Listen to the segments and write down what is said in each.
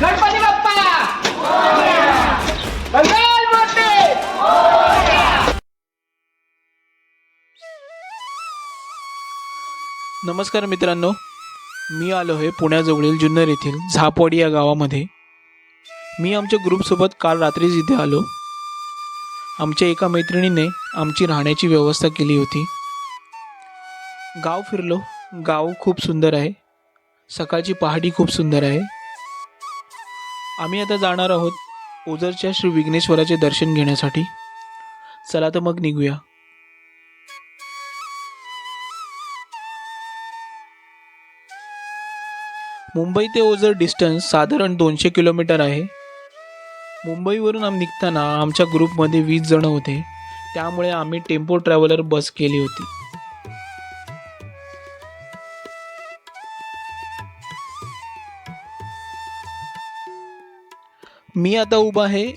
गणपती बाप्पा! नमस्कार मित्रांनो मी आलो आहे पुण्याजवळील जुन्नर येथील झापवाडी या गावामध्ये. मी आमच्या ग्रुपसोबत काल रात्रीच इथे आलो आमच्या एका मैत्रिणीने आमची राहण्याची व्यवस्था केली होती. गाव फिरलो गाव खूप सुंदर आहे. सकाळची पहाडी खूप सुंदर आहे. आम्ही आता जाणार आहोत ओझरच्या श्री विघ्नेश्वराचे दर्शन घेण्यासाठी. चला तर मग निघूया. मुंबई ते ओझर डिस्टन्स साधारण दोनशे किलोमीटर आहे. मुंबईवरून आम्ही निघताना आमच्या ग्रुपमध्ये वीस जण होते. त्यामुळे आम्ही टेम्पो ट्रॅव्हलर बस केली होती. मी आता उभा आहे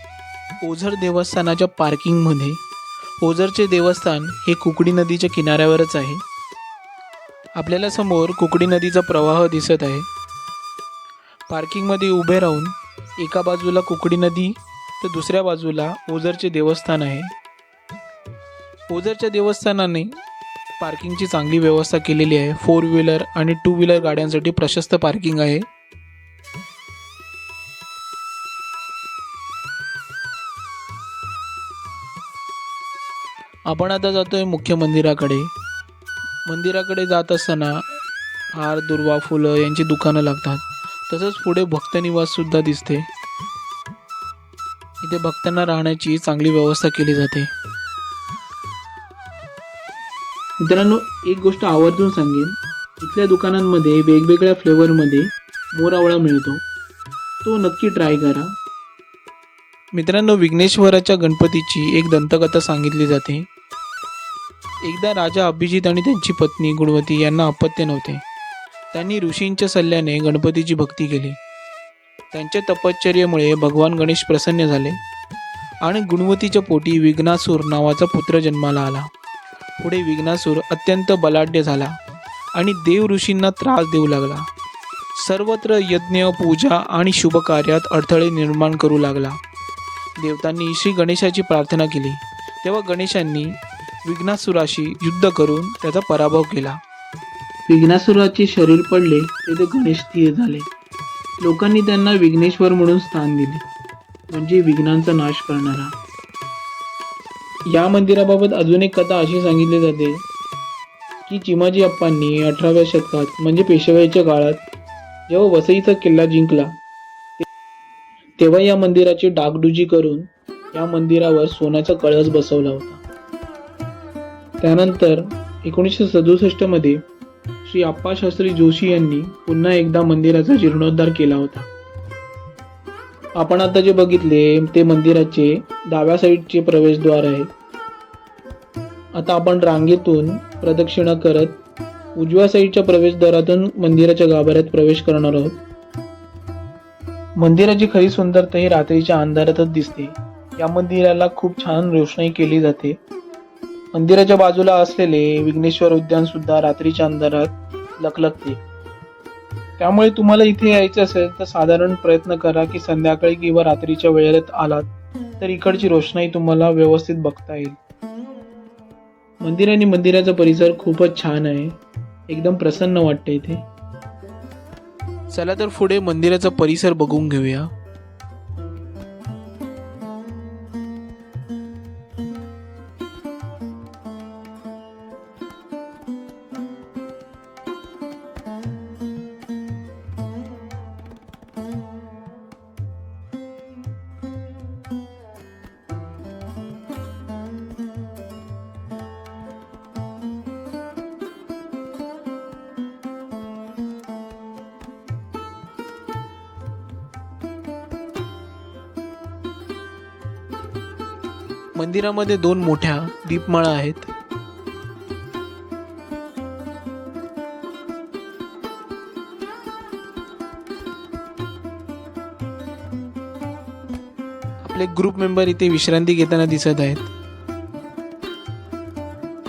ओझर देवस्थानाच्या पार्किंगमध्ये ओझरचे देवस्थान हे कुकडी नदीच्या किनाऱ्यावरच आहे. आपल्याला समोर कुकडी नदीचा प्रवाह दिसत आहे. पार्किंगमध्ये उभे राहून एका बाजूला कुकडी नदी तर दुसऱ्या बाजूला ओझरचे देवस्थान आहे. ओझरच्या देवस्थानाने पार्किंगची चांगली व्यवस्था केलेली आहे. फोर व्हीलर आणि टू व्हीलर गाड्यांसाठी प्रशस्त पार्किंग आहे. आपण आता जातोय मुख्य मंदिराकडे. मंदिराकडे जात असताना हार दुर्वा फुलं यांची दुकानं लागतात. तसंच पुढे भक्तनिवास सुद्धा दिसते. इथे भक्तांना राहण्याची चांगली व्यवस्था केली जाते. मित्रांनो एक गोष्ट आवर्जून सांगेन. इथल्या दुकानांमध्ये वेगवेगळ्या फ्लेवरमध्ये मोरावळा मिळतो. तो नक्की ट्राय करा. मित्रांनो विघ्नेश्वराच्या गणपतीची एक दंतकथा सांगितली जाते. एकदा राजा अभिजित आणि त्यांची पत्नी गुणवती यांना अपत्य नव्हते. त्यांनी ऋषींच्या सल्ल्याने गणपतीची भक्ती केली. त्यांच्या तपश्चर्येमुळे भगवान गणेश प्रसन्न झाले आणि गुणवतीच्या पोटी विघ्नासूर नावाचा पुत्र जन्माला आला. पुढे विघ्नासूर अत्यंत बलाढ्य झाला आणि देव ऋषींना त्रास देऊ लागला. सर्वत्र यज्ञ पूजा आणि शुभकार्यात अडथळे निर्माण करू लागला. देवतांनी श्री गणेशाची प्रार्थना केली. तेव्हा गणेशांनी विघ्नासुराशी युद्ध करून त्याचा पराभव केला. विघ्नासुराचे शरीर पडले तेथे गणेश स्थिर झाले. लोकांनी त्यांना विघ्नेश्वर म्हणून स्थान दिले. म्हणजे विघ्नांचा नाश करणारा. या मंदिराबाबत अजून एक कथा अशी सांगितली जाते की चिमाजी अप्पांनी अठराव्या शतकात म्हणजे पेशवाईच्या काळात जेव्हा वसईचा किल्ला जिंकला तेव्हा या मंदिराची डागडुजी करून या मंदिरावर सोन्याचा कळस बसवला होता. त्यानंतर एकोणीसशे सदुसष्टमध्ये श्री आप्पाशास्त्री जोशी यांनी पुन्हा एकदा मंदिराचा जीर्णोद्धार केला होता. आपण आता जे बघितले ते मंदिराचे डाव्या साईडचे प्रवेशद्वार आहे आता आपण रांगेतून प्रदक्षिणा करत उजव्या साईडच्या प्रवेशद्वारातून मंदिराच्या गाभाऱ्यात प्रवेश करणार आहोत. मंदिराची खरी सुंदरता ही रात्रीच्या अंधारातच दिसते. या मंदिराला खूप छान रोषणाई केली जाते. मंदिराच्या बाजूला असलेले विघ्नेश्वर उद्यान सुद्धा रात्रीच्या अंधारात लखलखते. त्यामुळे तुम्हाला इथे यायचं असेल तर साधारण प्रयत्न करा की संध्याकाळी किंवा रात्रीच्या वेळेत आलात तर इकडची रोषणाई तुम्हाला व्यवस्थित बघता येईल. मंदिर आणि मंदिराचा परिसर खूपच छान आहे. एकदम प्रसन्न वाटते इथे. चला तर पुढे मंदिराचा परिसर बघून घेऊया. मंदिरामध्ये दोन मोठ्या दीपमाळा आहेत. आपले ग्रुप मेंबर इथे विश्रांती घेताना दिसत आहेत.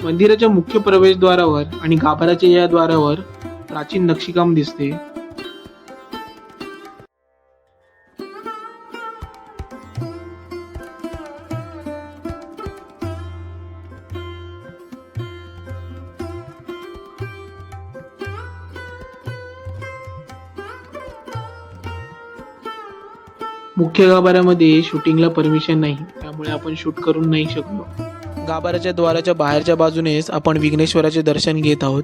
मंदिराच्या मुख्य प्रवेशद्वारावर आणि गाभाराच्या या द्वारावर प्राचीन नक्षीकाम दिसते. मुख्य गाभाऱ्यामध्ये शूटिंगला परमिशन नाही. त्यामुळे आपण शूट करून नाही शकलो. गाभाऱ्याच्या द्वाराच्या बाहेरच्या बाजूनेच आपण विघ्नेश्वराचे दर्शन घेत आहोत.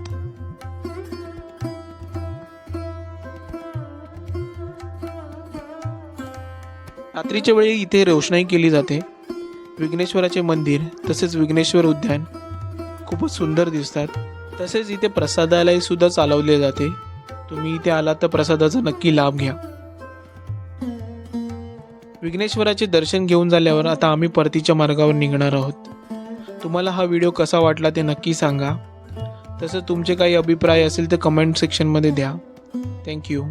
रात्रीच्या वेळी इथे रोषणाई केली जाते. विघ्नेश्वराचे मंदिर तसेच विघ्नेश्वर उद्यान खूपच सुंदर दिसतात. तसेच इथे प्रसादालय सुद्धा चालवले जाते. तुम्ही इथे आलात तर प्रसादाचा नक्की लाभ घ्या. विघ्नेश्वराचे दर्शन घेऊन झाल्यावर आता आम्ही परतीच्या मार्गावर निघणार आहोत. तुम्हाला हा व्हिडिओ कसा वाटला ते नक्की सांगा. तसं तुमचे काही अभिप्राय असेल तर कमेंट सेक्शनमध्ये द्या. थँक्यू